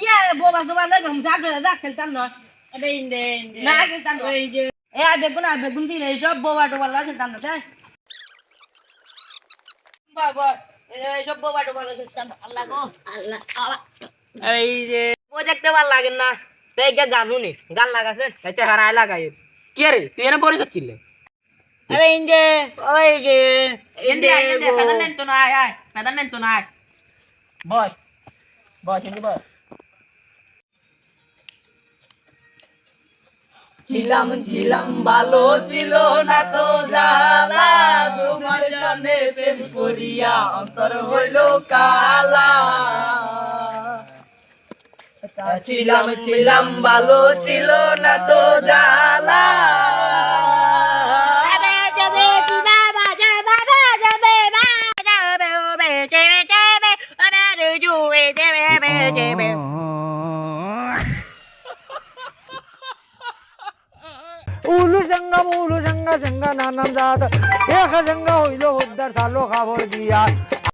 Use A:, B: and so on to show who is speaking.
A: ইয়া বোবা বোবা লাগে যা যা খেলতাম না না খেলতাম না এ বেগুন আর বেগুন দিলে সব বোবা টোবা লাগে খেলতাম না তাই বাবা সব বোবা টোবা লাগে খেলতাম না আল্লাহ গো আল্লাহ এই যে ও দেখতে ভালো লাগে না তাই গা গান শুনি। গান লাগাছে
B: আচ্ছা হারাই লাগাই কে রে তুই এনে পরিচয় কিনলে
A: আরে ইন্দে ওই যে
B: এন্ডে এন্ডে ফেদার নেন তো নাই আয় ফেদার নেন তো নাই বস বস এন্ডে বস। ছিলাম ছিলাম ভালো ছিল না তো জালা তোমার সামনে প্রেম করিয়া অন্তর হইল কালা। ছিলাম ছিলাম ভালো ছিল না তো
A: যাবে
C: উলু সঙ্গা উলু সঙ্গা সঙ্গা নানাম জাত এক সঙ্গা হইল উদ্ধার সালো খাবর দিয়া